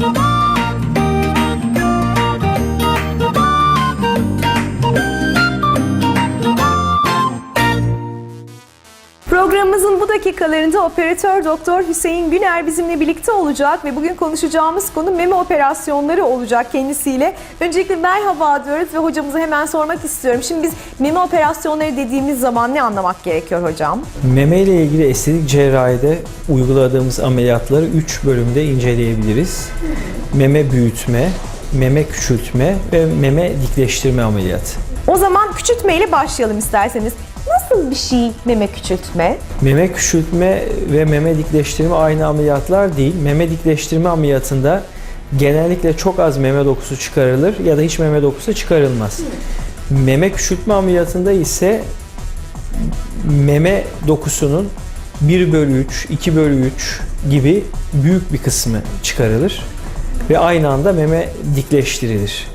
Bye. Dakikalarında operatör doktor Hüseyin Güner bizimle birlikte olacak ve bugün konuşacağımız konu meme operasyonları olacak kendisiyle. Öncelikle merhaba diyoruz ve hocamıza hemen sormak istiyorum. Şimdi biz meme operasyonları dediğimiz zaman ne anlamak gerekiyor hocam? Meme ile ilgili estetik cerrahide uyguladığımız ameliyatları 3 bölümde inceleyebiliriz. Meme büyütme, meme küçültme ve meme dikleştirme ameliyatı. O zaman küçültme ile başlayalım isterseniz. Nasıl bir şey meme küçültme? Meme küçültme ve meme dikleştirme aynı ameliyatlar değil. Meme dikleştirme ameliyatında genellikle çok az meme dokusu çıkarılır ya da hiç meme dokusu çıkarılmaz. Meme küçültme ameliyatında ise meme dokusunun 1 bölü 3, 2 bölü 3 gibi büyük bir kısmı çıkarılır ve aynı anda meme dikleştirilir.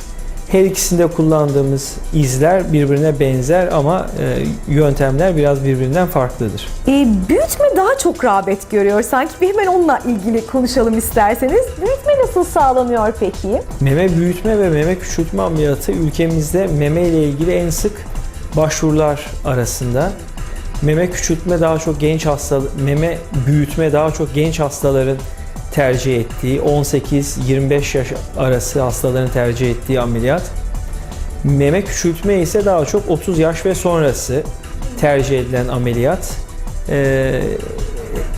Her ikisinde kullandığımız izler birbirine benzer ama e, yöntemler biraz birbirinden farklıdır. Ee, büyütme daha çok rağbet görüyor sanki. Bir hemen onunla ilgili konuşalım isterseniz. Büyütme nasıl sağlanıyor peki? Meme büyütme ve meme küçültme ameliyatı ülkemizde meme ile ilgili en sık başvurular arasında. Meme küçültme daha çok genç hasta, meme büyütme daha çok genç hastaların tercih ettiği 18-25 yaş arası hastaların tercih ettiği ameliyat. Meme küçültme ise daha çok 30 yaş ve sonrası tercih edilen ameliyat. Ee,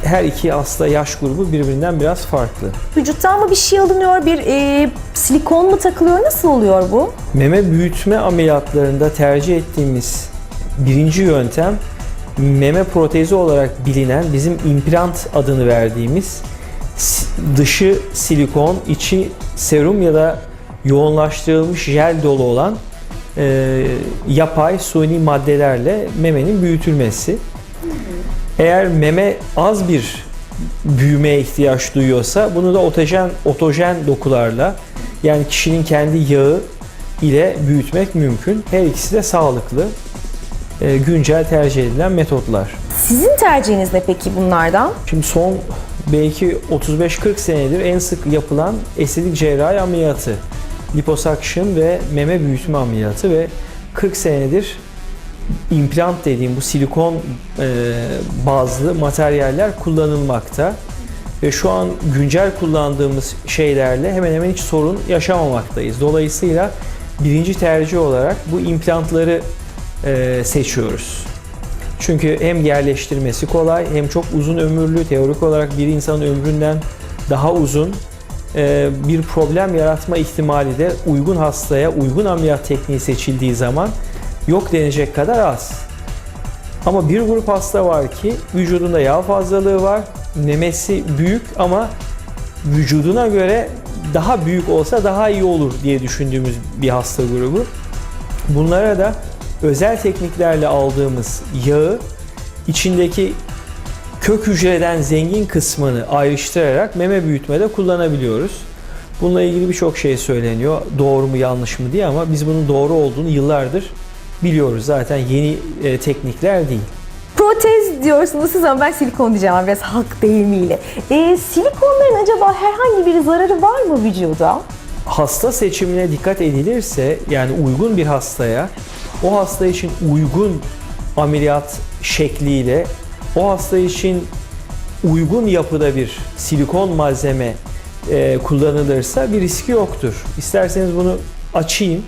her iki hasta yaş grubu birbirinden biraz farklı. Vücuttan mı bir şey alınıyor? Bir e, silikon mu takılıyor? Nasıl oluyor bu? Meme büyütme ameliyatlarında tercih ettiğimiz birinci yöntem meme protezi olarak bilinen bizim implant adını verdiğimiz dışı silikon, içi serum ya da yoğunlaştırılmış jel dolu olan e, yapay suni maddelerle memenin büyütülmesi. Eğer meme az bir büyümeye ihtiyaç duyuyorsa bunu da otojen otojen dokularla yani kişinin kendi yağı ile büyütmek mümkün. Her ikisi de sağlıklı, e, güncel tercih edilen metotlar. Sizin tercihiniz ne peki bunlardan? Şimdi son belki 35-40 senedir en sık yapılan estetik cerrahi ameliyatı. Liposuction ve meme büyütme ameliyatı ve 40 senedir implant dediğim bu silikon e, bazlı materyaller kullanılmakta. Ve şu an güncel kullandığımız şeylerle hemen hemen hiç sorun yaşamamaktayız. Dolayısıyla birinci tercih olarak bu implantları e, seçiyoruz. Çünkü hem yerleştirmesi kolay hem çok uzun ömürlü, teorik olarak bir insanın ömründen daha uzun e, bir problem yaratma ihtimali de uygun hastaya uygun ameliyat tekniği seçildiği zaman yok denecek kadar az. Ama bir grup hasta var ki vücudunda yağ fazlalığı var, memesi büyük ama vücuduna göre daha büyük olsa daha iyi olur diye düşündüğümüz bir hasta grubu. Bunlara da özel tekniklerle aldığımız yağı içindeki kök hücreden zengin kısmını ayrıştırarak meme büyütmede kullanabiliyoruz. Bununla ilgili birçok şey söyleniyor. Doğru mu yanlış mı diye ama biz bunun doğru olduğunu yıllardır biliyoruz. Zaten yeni e, teknikler değil. Protez diyorsunuz siz ama ben silikon diyeceğim ama biraz halk deyimiyle. E, silikonların acaba herhangi bir zararı var mı vücuda? hasta seçimine dikkat edilirse yani uygun bir hastaya o hasta için uygun ameliyat şekliyle o hasta için uygun yapıda bir silikon malzeme e, kullanılırsa bir riski yoktur. İsterseniz bunu açayım.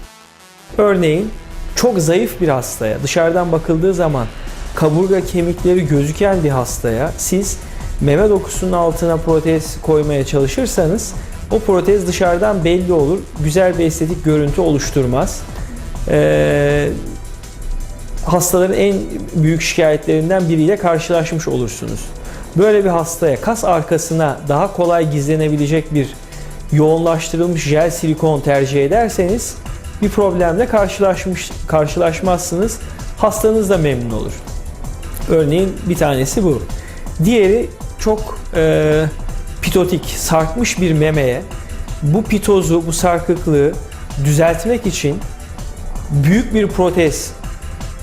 Örneğin çok zayıf bir hastaya dışarıdan bakıldığı zaman kaburga kemikleri gözüken bir hastaya siz meme dokusunun altına protez koymaya çalışırsanız o protez dışarıdan belli olur. Güzel bir estetik görüntü oluşturmaz. Ee, hastaların en büyük şikayetlerinden biriyle karşılaşmış olursunuz. Böyle bir hastaya kas arkasına daha kolay gizlenebilecek bir yoğunlaştırılmış jel silikon tercih ederseniz bir problemle karşılaşmış karşılaşmazsınız. Hastanız da memnun olur. Örneğin bir tanesi bu. Diğeri çok e, pitotik, sarkmış bir memeye bu pitozu, bu sarkıklığı düzeltmek için büyük bir protez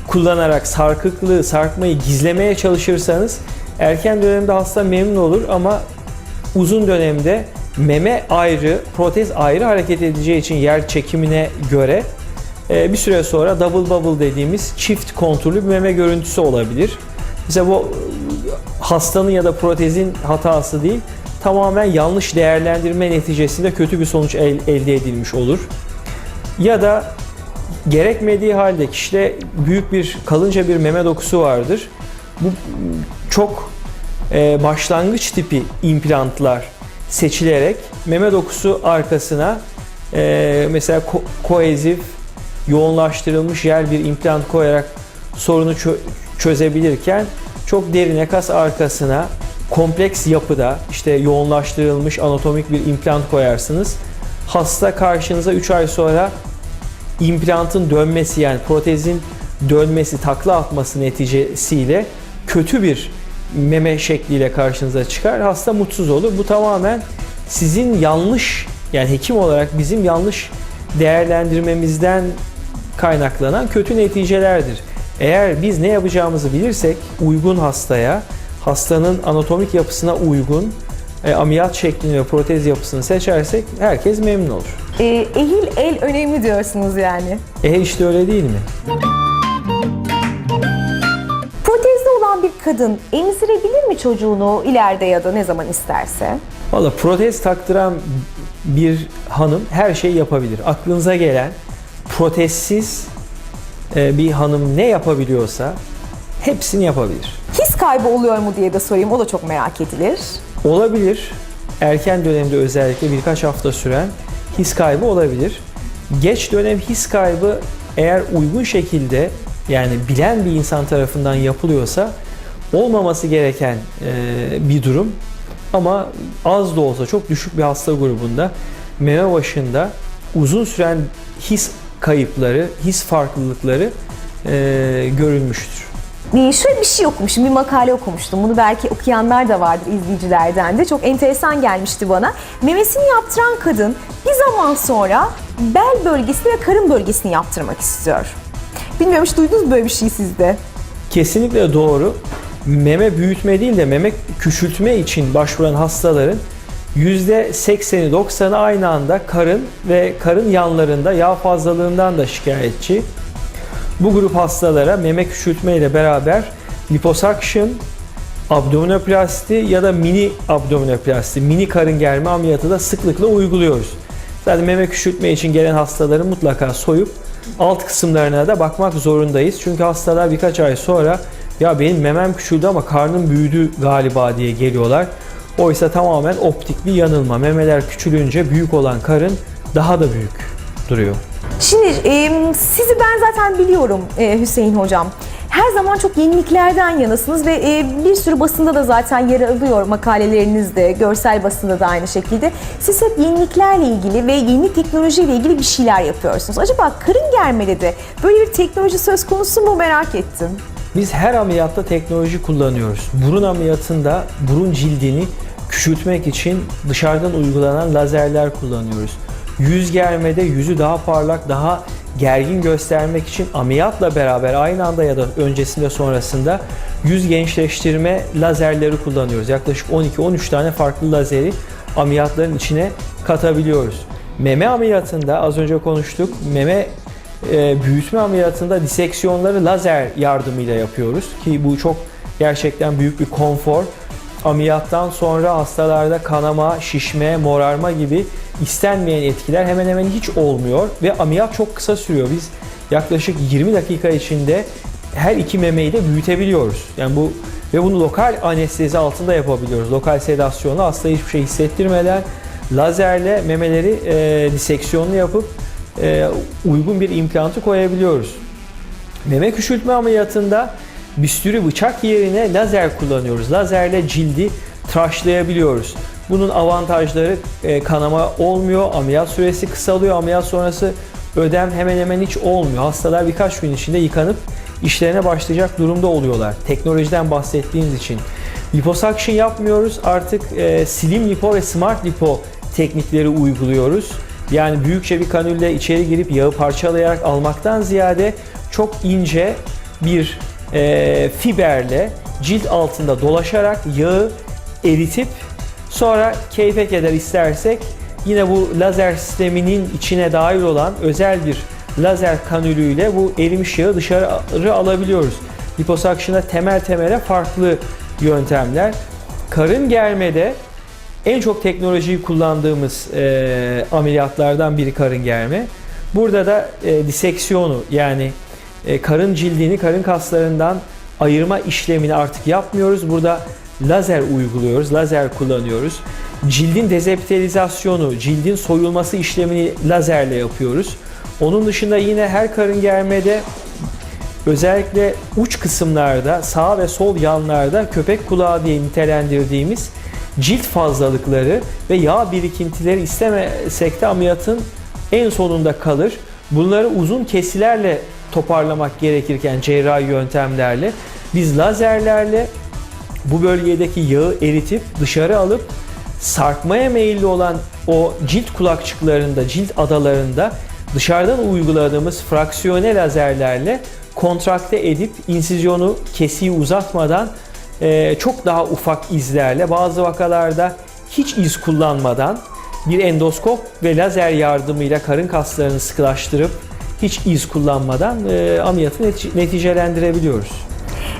kullanarak sarkıklığı, sarkmayı gizlemeye çalışırsanız erken dönemde hasta memnun olur ama uzun dönemde meme ayrı, protez ayrı hareket edeceği için yer çekimine göre e, bir süre sonra double bubble dediğimiz çift konturlu bir meme görüntüsü olabilir. Mesela bu e, hastanın ya da protezin hatası değil, tamamen yanlış değerlendirme neticesinde kötü bir sonuç el- elde edilmiş olur. Ya da gerekmediği halde kişide büyük bir kalınca bir meme dokusu vardır. Bu çok e, başlangıç tipi implantlar seçilerek meme dokusu arkasına e, mesela ko- koezif yoğunlaştırılmış yer bir implant koyarak sorunu çö- çözebilirken çok derine kas arkasına kompleks yapıda işte yoğunlaştırılmış anatomik bir implant koyarsınız. Hasta karşınıza 3 ay sonra implantın dönmesi yani protezin dönmesi, takla atması neticesiyle kötü bir meme şekliyle karşınıza çıkar. Hasta mutsuz olur. Bu tamamen sizin yanlış yani hekim olarak bizim yanlış değerlendirmemizden kaynaklanan kötü neticelerdir. Eğer biz ne yapacağımızı bilirsek uygun hastaya, hastanın anatomik yapısına uygun e, ameliyat şeklini ve protez yapısını seçersek herkes memnun olur. E, ehil el önemli diyorsunuz yani. E işte öyle değil mi? Protezli olan bir kadın emzirebilir mi çocuğunu ileride ya da ne zaman isterse? Valla protez taktıran bir hanım her şeyi yapabilir. Aklınıza gelen protezsiz e, bir hanım ne yapabiliyorsa hepsini yapabilir. His kaybı oluyor mu diye de sorayım. O da çok merak edilir. Olabilir. Erken dönemde özellikle birkaç hafta süren his kaybı olabilir. Geç dönem his kaybı eğer uygun şekilde yani bilen bir insan tarafından yapılıyorsa olmaması gereken e, bir durum. Ama az da olsa çok düşük bir hasta grubunda meme başında uzun süren his kayıpları, his farklılıkları e, görülmüştür. Ee, Şöyle bir şey okumuşum, bir makale okumuştum. Bunu belki okuyanlar da vardır izleyicilerden de. Çok enteresan gelmişti bana. Memesini yaptıran kadın bir zaman sonra bel bölgesini ve karın bölgesini yaptırmak istiyor. Bilmiyorum hiç duydunuz mu böyle bir şey sizde? Kesinlikle doğru. Meme büyütme değil de meme küçültme için başvuran hastaların %80'i 90'ı aynı anda karın ve karın yanlarında yağ fazlalığından da şikayetçi. Bu grup hastalara meme küçültme ile beraber liposuction, abdominoplasti ya da mini abdominoplasti, mini karın germe ameliyatı da sıklıkla uyguluyoruz. Zaten meme küçültme için gelen hastaları mutlaka soyup alt kısımlarına da bakmak zorundayız. Çünkü hastalar birkaç ay sonra ya benim memem küçüldü ama karnım büyüdü galiba diye geliyorlar. Oysa tamamen optik bir yanılma. Memeler küçülünce büyük olan karın daha da büyük duruyor. Şimdi e, sizi ben zaten biliyorum e, Hüseyin Hocam. Her zaman çok yeniliklerden yanasınız ve e, bir sürü basında da zaten yer alıyor makalelerinizde, görsel basında da aynı şekilde. Siz hep yeniliklerle ilgili ve yeni teknolojiyle ilgili bir şeyler yapıyorsunuz. Acaba karın germede de böyle bir teknoloji söz konusu mu merak ettim. Biz her ameliyatta teknoloji kullanıyoruz. Burun ameliyatında burun cildini küçültmek için dışarıdan uygulanan lazerler kullanıyoruz. Yüz germede yüzü daha parlak, daha gergin göstermek için ameliyatla beraber aynı anda ya da öncesinde sonrasında yüz gençleştirme lazerleri kullanıyoruz. Yaklaşık 12-13 tane farklı lazeri ameliyatların içine katabiliyoruz. Meme ameliyatında az önce konuştuk. Meme e, büyütme ameliyatında diseksiyonları lazer yardımıyla yapıyoruz ki bu çok gerçekten büyük bir konfor. Ameliyattan sonra hastalarda kanama, şişme, morarma gibi istenmeyen etkiler hemen hemen hiç olmuyor ve ameliyat çok kısa sürüyor. Biz yaklaşık 20 dakika içinde her iki memeyi de büyütebiliyoruz. Yani bu ve bunu lokal anestezi altında yapabiliyoruz. Lokal sedasyonla hasta hiçbir şey hissettirmeden lazerle memeleri e, diseksiyonlu yapıp e, uygun bir implantı koyabiliyoruz. Meme küçültme ameliyatında bisturi bıçak yerine lazer kullanıyoruz. Lazerle cildi tıraşlayabiliyoruz. Bunun avantajları e, kanama olmuyor, ameliyat süresi kısalıyor, ameliyat sonrası ödem hemen hemen hiç olmuyor. Hastalar birkaç gün içinde yıkanıp işlerine başlayacak durumda oluyorlar. Teknolojiden bahsettiğimiz için. Liposuction yapmıyoruz. Artık e, slim lipo ve smart lipo teknikleri uyguluyoruz. Yani büyükçe bir kanülle içeri girip yağı parçalayarak almaktan ziyade çok ince bir e, fiberle cilt altında dolaşarak yağı eritip Sonra keyfe keder istersek yine bu lazer sisteminin içine dahil olan özel bir lazer kanülüyle bu erimiş yağı dışarı alabiliyoruz. Liposuction'da temel temele farklı yöntemler. Karın germede en çok teknolojiyi kullandığımız e, ameliyatlardan biri karın germe. Burada da e, diseksiyonu yani e, karın cildini karın kaslarından ayırma işlemini artık yapmıyoruz. Burada lazer uyguluyoruz, lazer kullanıyoruz. Cildin dezepitalizasyonu, cildin soyulması işlemini lazerle yapıyoruz. Onun dışında yine her karın germede özellikle uç kısımlarda sağ ve sol yanlarda köpek kulağı diye nitelendirdiğimiz cilt fazlalıkları ve yağ birikintileri istemesek de ameliyatın en sonunda kalır. Bunları uzun kesilerle toparlamak gerekirken cerrahi yöntemlerle biz lazerlerle bu bölgedeki yağı eritip dışarı alıp sarkmaya meyilli olan o cilt kulakçıklarında, cilt adalarında dışarıdan uyguladığımız fraksiyone lazerlerle kontrakte edip insizyonu kesiyi uzatmadan e, çok daha ufak izlerle bazı vakalarda hiç iz kullanmadan bir endoskop ve lazer yardımıyla karın kaslarını sıkılaştırıp hiç iz kullanmadan e, ameliyatı neti- neticelendirebiliyoruz.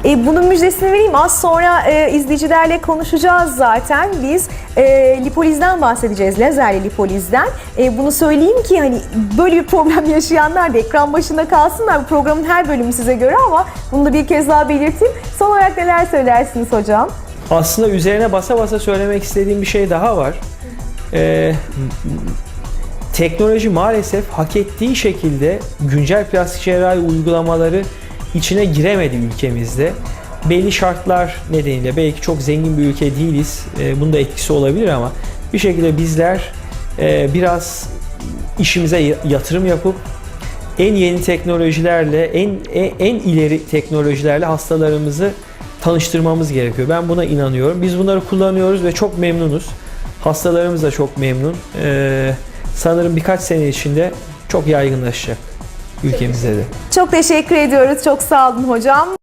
E, bunun müjdesini vereyim. Az sonra e, izleyicilerle konuşacağız zaten. Biz e, lipolizden bahsedeceğiz. Lazerli lipolizden. E, bunu söyleyeyim ki hani böyle bir problem yaşayanlar da ekran başında kalsınlar. Bu programın her bölümü size göre ama bunu da bir kez daha belirteyim. Son olarak neler söylersiniz hocam? Aslında üzerine basa basa söylemek istediğim bir şey daha var. Ee, teknoloji maalesef hak ettiği şekilde güncel plastik cerrahi uygulamaları içine giremedi ülkemizde. Belli şartlar nedeniyle belki çok zengin bir ülke değiliz. Ee, bunda etkisi olabilir ama bir şekilde bizler e, biraz işimize yatırım yapıp en yeni teknolojilerle, en, en, en ileri teknolojilerle hastalarımızı tanıştırmamız gerekiyor. Ben buna inanıyorum. Biz bunları kullanıyoruz ve çok memnunuz. Hastalarımız da çok memnun. Ee, sanırım birkaç sene içinde çok yaygınlaşacak ülkemizde de. Çok teşekkür ediyoruz. Çok sağ olun hocam.